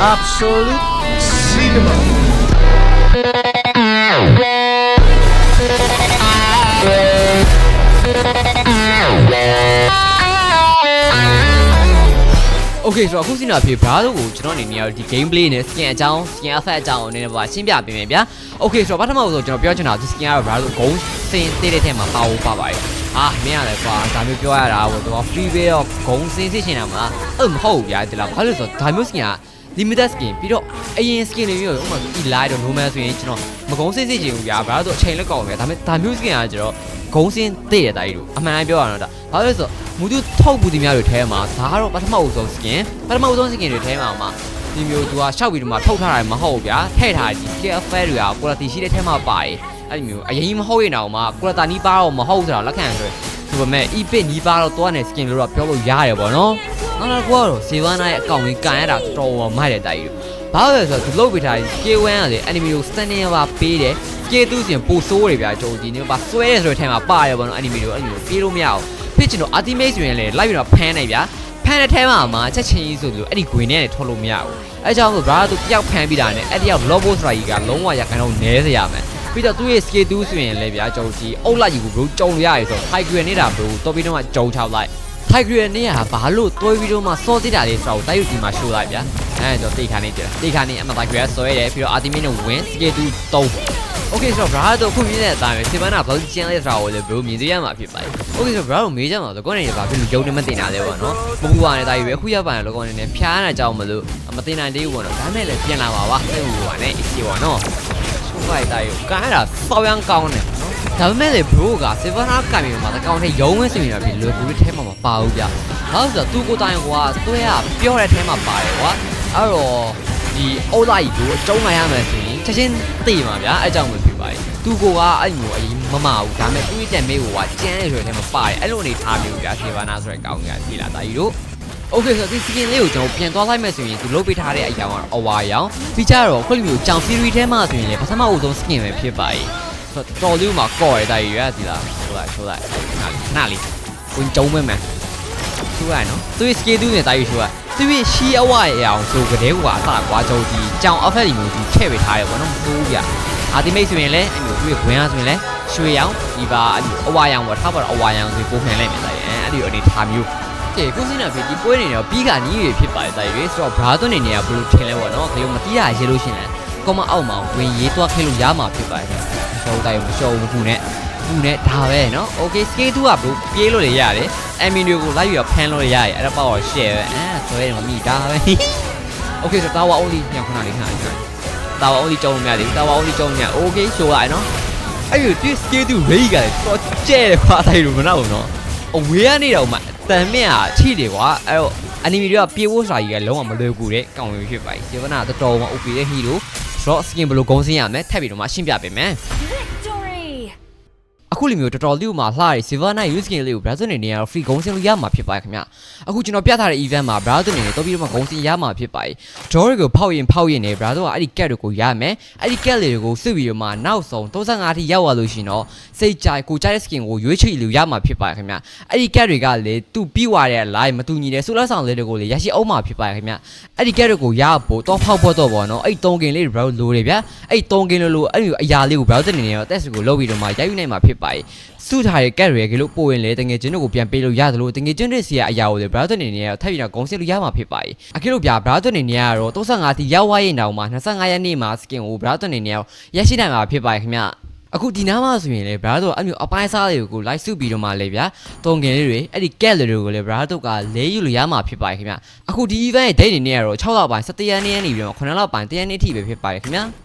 Absolute Cinema. Okay ဆိုတော့အခုစီနာဖြစ်ဘာလို့ကိုကျွန်တော်အနေနဲ့ဒီ game play နဲ့ skin အကြောင်း skin effect အကြောင်းအနေနဲ့ပါရှင်းပြပေးမယ်ဗျာ။ Okay ဆိုတော့ပထမဆုံးကျွန်တော်ပြောချင်တာဒီ skin ကတော့ဘာလို့ဂုံးစင်သေးတဲ့ထဲမှာပါဝင်ပါပါတယ်။အာမင်းရလဲကွာဒါမျိုးပြောရတာဟိုတော့ free way တော့ဂုံးစင်စစ်ရှင်တာမှာအဲ့မဟုတ်ဘူးဗျာဒီလားဘာလို့ဆိုတော့ဒါမျိုး skin က limited skin ပြီးတော့အရင် skin တွေမျိုးဥပမာ elite တော့ normal ဆိုရင်ကျွန်တော်မကုန်းစင်စစ်ချင်ဘူးဗျာဘာလို့ဆိုအချိန်လက်ကောက်ပဲဒါပေမဲ့ဒါမျိုး skin ကကျွန်တော်ဂုံးစင်သိရတဲ့အတိုင်းလို့အမှန်တိုင်းပြောရတော့ဒါဘာလို့လဲဆိုတော့မူတူထုတ်ပူဒီများတွေထဲမှာဒါကတော့ပထမဆုံး skin ပထမဆုံး skin တွေထဲမှာမှာဒီမျိုးသူကရှောက်ပြီးတော့မှထုတ်ထားတာမဟုတ်ဘူးဗျာထည့်ထားဒီ KFL တွေက quality ရှိတဲ့ထဲမှာပါတယ်အဲ့ဒီမျိုးအရင်မဟုတ်ရင်တော့မှ quality နီးပါတော့မဟုတ်ဆိုတာလက်ခံဆိုဆိုပေမဲ့ e-bit နီးပါတော့တွားနေ skin လို့တော့ပြောလို့ရတယ်ပေါ့နော် နောက်တစ်ခုကတော့ Savannah ရဲ့အကောင့်ကြီးကန်ရတာတော်တော်မိုက်တဲ့တိုက်ကြီးဘာလို့လဲဆိုတော့သူလုတ်ပေးထားတဲ့ K1 ကလေ enemy ကို standing ပါပေးတယ် K2 ဆိုရင်ပိုဆိုးတယ်ဗျာကြုံဒီနေပါဆွဲတယ်ဆိုတဲ့ထဲမှာပါတယ်ပေါ့နော် enemy တွေအဲ့လိုပြေးလို့မရအောင်ဖြစ်ချင်တော့ ultimate ဆိုရင်လေလိုက်ပြီးတော့ဖမ်းနိုင်ဗျာဖမ်းတဲ့ထဲမှာမှာချက်ချင်းကြီးဆိုလို့အဲ့ဒီ green နဲ့ထွက်လို့မရဘူးအဲကြောင့်ဆို brother သူပျောက်ဖမ်းပြီးတာနဲ့အဲ့ဒီရောက် lobo strike ကြီးကလုံးဝရခိုင်တော့နဲစေရမယ်ပြီးတော့သူ့ရဲ့ skill 2ဆိုရင်လည်းဗျာကြုံကြည့်အုတ်လိုက်ကြီးကို bro ကြုံရရဆို high grade နေတာ bro တော်ပြီးတော့မှကြုံချောက်လိုက် ဖိုက်ဂရီရနေ့ကဘာလို့တွဲပြီးတော့မှစောသေးတာလေးဆိုတော့တိုက်ယူဒီမှာရှိုးလိုက်ဗျာအဲတော့တိတ်ခါနေတယ်တိတ်ခါနေအမဖိုက်ဂရီရဆွဲတယ်ပြီးတော့အာတီမင်းနဲ့ဝင်းစကေတူ3 Okay ဆိုတော့ bra တို့ခုမြင်တဲ့အတိုင်းပဲစေပန်းကဘလော့ချင်းလေးဆိုတာကိုလေ bro မြင်သေးရမှာဖြစ်ပါတယ်။ Okay ဆိုတော့ bra တို့မေးကြမှာတော့ကောင်းနေရပါဖြစ်လို့ယုံနေမတင်တာလေပေါ့နော်။မကူပါနဲ့တာကြီးပဲအခုရပါရင်လောကောင်းနေနေဖျားတာကြောင့်မလို့မတင်နိုင်သေးဘူးပေါ့နော်။ဒါမဲ့လည်းပြန်လာပါပါ။စိတ်ဝင်ပါနဲ့အစီပေါ့နော်။ဆိုပါတာကြီးကားတာစောင်းရန်ကောင်းတယ်နော် ဒါပေမဲ့လေ bro ကစေဗနာကံပြီးမှာတကောင်ထဲရုံးဝင်းစင်နေတာဖြစ်လို့ဘူးထဲမှာမပါဘူးဗျဘာလို့ဆိုတော့သူကိုတိုင်ကွာတွဲရပြောတဲ့ထဲမှာပါတယ်ကွာအဲ့တော့ဒီအုတ်လိုက်ကိုအကျုံးလိုက်ရမယ်ဆိုရင်ချက်ချင်းသိမှာဗျာအဲ့ကြောင့်မဖြစ်ပါဘူးသူကအဲ့မျိုးအရင်မမဘူးဒါပေမဲ့သူ့ရဲ့တန်မေးကိုကကျန်းရဆိုတဲ့ထဲမှာပါတယ်အဲ့လိုအနေထားမျိုးဗျာစေဗနာဆိုတဲ့ကောင်းကြီးကဒီလာတာကြီးတို့ โอเคဆိုတော့ဒီ skin လေးကိုကျွန်တော်ပြန်သွားလိုက်မယ်ဆိုရင်သူလုတ်ပေးထားတဲ့အရာကတော့အဝါရောင်ပြီးကြတော့ခွက်လီမျိုးကြောင် series ထဲမှာဆိုရင်လေပထမအုပ်ဆုံး skin ပဲဖြစ်ပါ යි ဆို တော့တော်လေးမှာကော့ရတဲ့ရရဒီလားချိုးလိုက်ချိုးလိုက်နားလေးဝင်ကြုံမဲမယ်ချိုးရနော်သူ့ skin သူနဲ့တာယူချိုးရသူ့ရှီအဝါရအောင်ဆိုကြတဲ့ကွာအစကွာကြုံဒီကြောင် effect မျိုးဒီထည့်ပေးထားရပေါ့နော်မဆိုးပြအာတိမိတ်ဆိုရင်လည်းအဲ့လိုသူ့ဝင်ရဆိုရင်လည်းရွှေရောင်ဒီပါအဲ့လိုအဝါရောင်ပေါ့ထားပါတော့အဝါရောင်ဆိုပုံမှန်လိုက်မယ်တာအဲ့ဒီအနေထားမျိုးကဲကိုစင်းနာဖြစ်ဒီပွဲနေတော့ပြီးကနီးရဖြစ်ပါတယ်တိုက်ရွေးဆိုတော့ဘရာသွင်းနေနေရဘလို့ထင်လဲပေါ့နော်ခရုံမတီးရရေးလို့ရှရင်လဲကောမအောက်မှာဝင်ရေးသွားခဲလို့ရမှာဖြစ်ပါတယ် ရှောင်းတိုက်မရှောင်းဘူးနဲ့ဘူးနဲ့ဒါပဲနော်โอเคစကေး2ကဘလို့ပြေးလို့လေရတယ်အမီတွေကိုလိုက်ပြီးတော့ဖမ်းလို့ရတယ်အဲ့ဒါပေါ့ share ပဲအဲဆွဲတယ်မမိဒါပဲโอเคဆိုတော့ tower only ညခဏလေးခဏလေး tower only ကြောင်းလို့မရသေးဘူး tower only ကြောင်းလို့မရโอเคရှိုးလိုက်နော်အဲ့ဒီဒီ scale 2 ray ကလည်းတော့ကျဲတယ်ခွာတိုက်လို့မနောက်ဘူးနော်အဝေးကနေတော့မှတန်မြင့်อ่ะချိတယ်ကွာအဲ့တော့ anime တွေကပြေဖို့စာကြီးကလုံးဝမလွယ်ကူတဲ့ကောင်းဝင်ဖြစ်ပါပြီစေဗနာတော်တော်မှ OP ရဲ့ hero ဆိုတော့ skin ဘယ်လိုဂုံးစင်းရမလဲထပ်ပြီးတော့မှရှင်းပြပေးမယ် Victory! အခုလိုမျိုးတော်တော်လေးကိုမှလှရ Silver Knight use skin လေးကို Brazil နေနေရတော့ free ဂုံးစင်းလို့ရမှာဖြစ်ပါတယ်ခင်ဗျအခုကျွန်တော်ပြထားတဲ့ event မှာ Brazil နေနေတော့ပြီးတော့မှဂုံးစင်းရမှာဖြစ်ပါတယ် draw တွေကိုဖောက်ရင်ဖောက်ရင်နေ Brazil ကအဲ့ဒီ cat တွေကိုရမယ်အဲ့ဒီ cat တွေကိုစစ်ပြီးတော့မှနောက်ဆုံး35ထိရောက်သွားလို့ရှိရင်တော့စိတ်ကြိုက်ကိုကြိုက်တဲ့ skin ကိုရွေးချယ်လို့ရမှာဖြစ်ပါတယ်ခင်ဗျအဲ့ဒီ cat တွေကလေသူ့ပြီးသွားတဲ့ line မတူညီတဲ့ဆိုလက်ဆောင်လေးတွေကိုလေရရှိအောင်မှာဖြစ်ပါတယ်ခင်ဗျအဲ့ဒီ cat တွေကိုရဖို့တော့ဖောက်ဖို့တော့ပေါ့နော်အဲ့3 game လေး Brazil လိုတယ်ဗျအဲ့3 game လိုလိုအဲ့ဒီအရာလေးကို Brazil နေနေတော့ test ကိုလုပ်ပြီးတော့မှရိုက်ယူနိုင်မှာဖြစ်ပါပါတယ်စုထားတဲ့ကက်တွေကလို့ပို့ရင်လည်းတငယ်ချင်းတို့ကိုပြန်ပေးလို့ရတယ်လို့တငယ်ချင်းတွေစီကအရာကိုလည်း brother အနေနဲ့ထပ်ပြီးတော့ဂုံးစစ်လို့ရမှာဖြစ်ပါတယ်အခေလို့ပြ brother အနေနဲ့ကတော့35တီရောက်ဝရင်တောင်မှ25ရက်နေ့မှာ skin ကို brother အနေနဲ့ရရှိနိုင်မှာဖြစ်ပါတယ်ခင်ဗျအခုဒီနားမှာဆိုရင်လေဘရာတို့အမျိုးအပိုင်းစားတွေကိုလိုက်စုပြီးတော့မှလေဗျာတုံငယ်လေးတွေအဲ့ဒီကက်လေးတွေကိုလေဘရာတို့ကလဲယူလို့ရမှာဖြစ်ပါတယ်ခင်ဗျအခုဒီ event ရဲ့ date နေနေကတော့6လပိုင်း17ရက်နေ့ကနေပြီးတော့9လပိုင်း10ရက်နေ့ထိပဲဖြစ်ပါတယ်ခင်ဗျာ